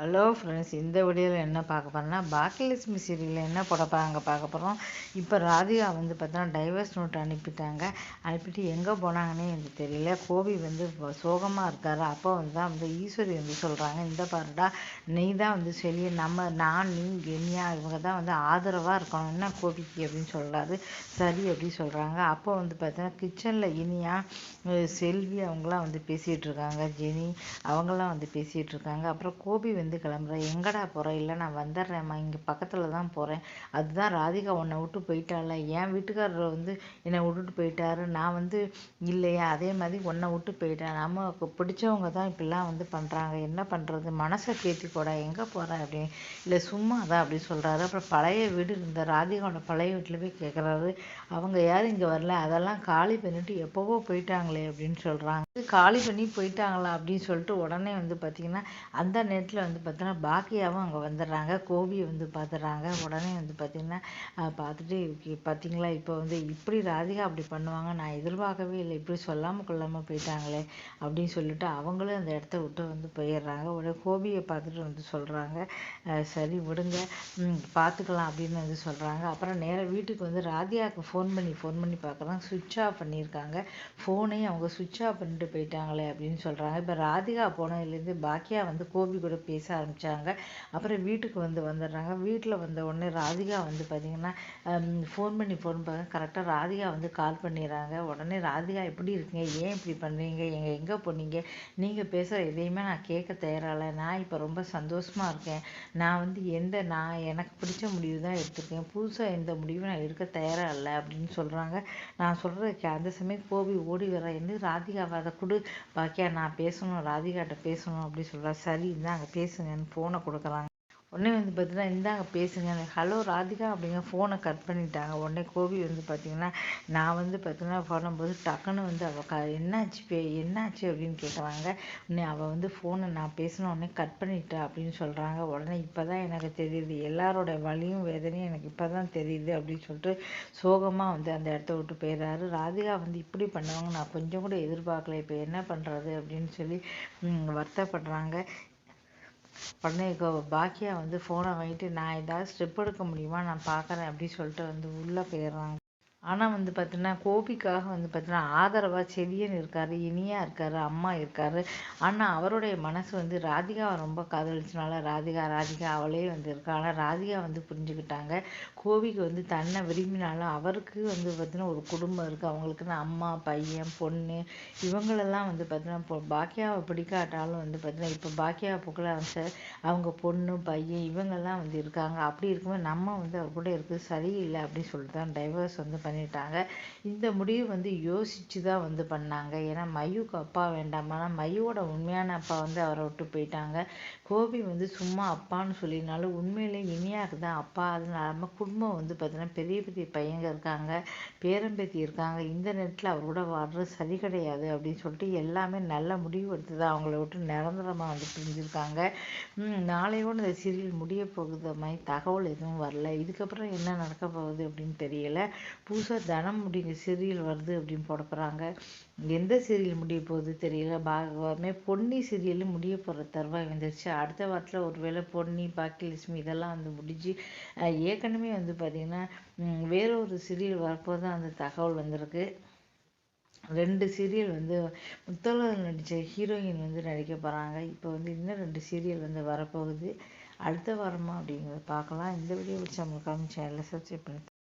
Hello friends இந்த வீடியோவில் என்ன பார்க்க போகிறோன்னா பாக்கியலட்சுமி சீரியலில் என்ன போட பார்க்க போகிறோம் இப்போ ராதிகா வந்து பார்த்தோன்னா டைவர்ஸ் நோட் அனுப்பிட்டாங்க. அனுப்பிட்டு எங்கே போனாங்கன்னே எனக்கு தெரியல. கோபி வந்து சோகமாக இருக்காரு. அப்போ வந்து தான் வந்து ஈஸ்வரி வந்து சொல்கிறாங்க இந்த பாருடா நீ தான் வந்து சொல்லி நம்ம நான் நீ கென்யா இவங்க தான் வந்து ஆதரவாக இருக்கணும். என்ன கோபிக்கு அப்படின்னு சொல்கிறாரு சரி அப்படின்னு சொல்கிறாங்க அப்போ வந்து பார்த்தோன்னா கிச்சனில் இனியா செல்வி அவங்களாம் வந்து பேசிகிட்டு இருக்காங்க. ஜெனி அவங்களாம் வந்து பேசிகிட்டு இருக்காங்க. அப்புறம் கோபி வந்து வந்து கிளம்புறேன். எங்கடா போகிறேன் இல்லை நான் வந்துடுறேம்மா இங்கே பக்கத்தில் தான் போகிறேன் அதுதான் ராதிகா உன்னை விட்டு போயிட்டால என் வீட்டுக்காரர் வந்து என்னை விட்டுட்டு போயிட்டாரு. நான் வந்து இல்லையா? அதே மாதிரி உன்னை விட்டு போயிட்டேன். நமக்கு பிடிச்சவங்க தான் இப்படிலாம் வந்து பண்ணுறாங்க என்ன பண்ணுறது மனசை தேத்தி எங்கே போகிறேன் அப்படின்னு இல்லை சும்மா தான் அப்படி சொல்கிறாரு அப்புறம் பழைய வீடு இருந்த ராதிகாவோட பழைய வீட்டில் போய் கேட்குறாரு அவங்க யாரும் இங்கே வரல? அதெல்லாம் காலி பண்ணிட்டு எப்போவோ போயிட்டாங்களே அப்படின்னு சொல்கிறாங்க காலி பண்ணி போயிட்டாங்களா அப்படின்னு சொல்லிட்டு உடனே வந்து பார்த்திங்கன்னா அந்த நேரத்தில் வந்து வந்து பார்த்தோன்னா பாக்கியாவும் அங்கே வந்துடுறாங்க. கோபியை வந்து பார்த்துடுறாங்க உடனே வந்து பார்த்திங்கன்னா பார்த்துட்டு பார்த்தீங்களா இப்போ வந்து இப்படி ராதிகா அப்படி பண்ணுவாங்க. நான் எதிர்பார்க்கவே இல்லை. இப்படி சொல்லாமல் கொள்ளாமல் போயிட்டாங்களே அப்படின்னு சொல்லிட்டு அவங்களும் அந்த இடத்த விட்டு வந்து போயிடுறாங்க. உடனே கோபியை பார்த்துட்டு வந்து சொல்கிறாங்க சரி விடுங்க. பார்த்துக்கலாம் அப்படின்னு வந்து சொல்கிறாங்க அப்புறம் நேராக வீட்டுக்கு வந்து ராதிகாவுக்கு ஃபோன் பண்ணி ஃபோன் பண்ணி பார்க்குறாங்க சுவிட்ச் ஆஃப் பண்ணியிருக்காங்க. ஃபோனையும் அவங்க சுவிட்ச் ஆஃப் பண்ணிட்டு போயிட்டாங்களே அப்படின்னு சொல்கிறாங்க இப்போ ராதிகா போனதுலேருந்து பாக்கியா வந்து கோபி கூட பேச ஆரம்பித்தாங்க அப்புறம் வீட்டுக்கு வந்து வந்துடுறாங்க. வீட்டில் வந்த உடனே ராதிகா வந்து பார்த்திங்கன்னா ஃபோன் பண்ணி ஃபோன் பண்ண கரெக்டாக ராதிகா வந்து கால் பண்ணிடுறாங்க. உடனே ராதிகா எப்படி இருக்கீங்க? ஏன் இப்படி பண்ணுறீங்க எங்கே எங்கே போனீங்க? நீங்கள் பேசுகிற எதையுமே நான் கேட்க தயாராகல. நான் இப்போ ரொம்ப சந்தோஷமாக இருக்கேன். நான் வந்து எந்த நான் எனக்கு பிடிச்ச முடிவு தான் எடுத்திருக்கேன். புதுசாக எந்த முடிவும் நான் எடுக்க தயாராக இல்லை அப்படின்னு சொல்கிறாங்க நான் சொல்கிறதுக்கு அந்த சமயம் கோபி ஓடி வர என்ன? ராதிகா அதை கொடு. பாக்கியா நான் பேசணும். ராதிகாட்ட பேசணும் அப்படின்னு சொல்கிறா சரி அங்கே பேச பேசுங்கன்னு ஃபோனை கொடுக்குறாங்க. உடனே வந்து பார்த்தீங்கன்னா இந்தாங்க பேசுங்க. ஹலோ ராதிகா அப்படிங்க ஃபோனை கட் பண்ணிட்டாங்க. உடனே கோபி வந்து பார்த்தீங்கன்னா நான் வந்து பார்த்தீங்கன்னா பண்ணும்போது டக்குன்னு வந்து அவள் க என்னாச்சு பே என்னாச்சு? அப்படின்னு கேட்குறாங்க உடனே அவள் வந்து ஃபோனை நான் பேசின உடனே கட் பண்ணிட்டா அப்படின்னு சொல்கிறாங்க உடனே இப்போ தான் எனக்கு தெரியுது. எல்லாரோட வழியும் வேதனையும் எனக்கு இப்போ தான் தெரியுது அப்படின்னு சொல்லிட்டு சோகமாக வந்து அந்த இடத்த விட்டு போயிடுறாரு. ராதிகா வந்து இப்படி பண்ணுவாங்க. நான் கொஞ்சம் கூட எதிர்பார்க்கல. இப்போ என்ன பண்ணுறது அப்படின்னு சொல்லி வருத்தப்படுறாங்க. உடனே பாக்கியா வந்து ஃபோனை வாங்கிட்டு நான் ஏதாவது ஸ்டெப் எடுக்க முடியுமா? நான் பார்க்குறேன் அப்படின்னு சொல்லிட்டு வந்து உள்ளே போயிடுறாங்க. ஆனால் வந்து பார்த்தீங்கன்னா கோபிக்காக வந்து பார்த்தீங்கன்னா ஆதரவாக செவியன் இருக்கார் இனியா இருக்கார் அம்மா இருக்கார். ஆனால் அவருடைய மனசு வந்து ராதிகாவை ரொம்ப காதலிச்சனால ராதிகா ராதிகா அவளே வந்து இருக்கா. ஆனால் ராதிகா வந்து புரிஞ்சுக்கிட்டாங்க. கோபிக்கு வந்து தன்னை விரும்பினாலும் அவருக்கு வந்து பார்த்தீங்கன்னா ஒரு குடும்பம் இருக்குது அவங்களுக்குன்னு அம்மா பையன் பொண்ணு இவங்களெல்லாம் வந்து பார்த்தீங்கன்னா பாக்கியாவை பிடிக்காட்டாலும் வந்து பார்த்தீங்கன்னா இப்போ பாக்கியாவை புகழ அவங்க பொண்ணு பையன் இவங்கெல்லாம் வந்து இருக்காங்க. அப்படி இருக்கும்போது நம்ம வந்து அவர் கூட இருக்குது சரியில்லை அப்படின்னு சொல்லிட்டு தான் டைவர்ஸ் வந்து பண்ணிட்டாங்க. இந்த முடிவு வந்து யோசித்து தான் வந்து பண்ணாங்க. ஏன்னா மையுக்கு அப்பா வேண்டாம். மயுவோட மையோட உண்மையான அப்பா வந்து அவரை விட்டு போயிட்டாங்க. கோபி வந்து சும்மா அப்பான்னு சொல்லினாலும் உண்மையிலே இனியாவுக்கு தான் அப்பா. அதனால நம்ம குடும்பம் வந்து பார்த்தீங்கன்னா பெரிய பெரிய பையங்க இருக்காங்க. பேரம்பேத்தி இருக்காங்க. இந்த நேரத்தில் அவரோட வாழ்றது சரி கிடையாது அப்படின்னு சொல்லிட்டு எல்லாமே நல்ல முடிவு எடுத்து தான் அவங்கள விட்டு நிரந்தரமாக வந்து பிரிஞ்சிருக்காங்க. நாளையோடு இந்த சீரியல் முடிய போகுது மாதிரி தகவல் எதுவும் வரல. இதுக்கப்புறம் என்ன நடக்க போகுது அப்படின்னு தெரியல. புதுசாக தனம் முடிங்க சீரியல் வருது அப்படின்னு போட போகிறாங்க எந்த சீரியல் முடிய போகுது தெரியல. பாகமே பொன்னி சீரியல் முடிய போகிற தருவாய் வந்துருச்சு அடுத்த வாரத்தில் ஒரு வேளை பொன்னி பாக்கியலட்சுமி இதெல்லாம் வந்து முடிஞ்சு ஏற்கனவே வந்து பார்த்திங்கன்னா வேற ஒரு சீரியல் வரப்போது தான் அந்த தகவல் வந்திருக்கு. ரெண்டு சீரியல் வந்து முத்தலர் நடித்த ஹீரோயின் வந்து நடிக்க போகிறாங்க இப்போ வந்து இன்னும் ரெண்டு சீரியல் வந்து வரப்போகுது. அடுத்த வாரமா அப்படிங்கிறத பார்க்கலாம். இந்த வீடியோ வச்சு நம்மளுக்கான சேனலை சப்ஸ்கிரைப் பண்ணி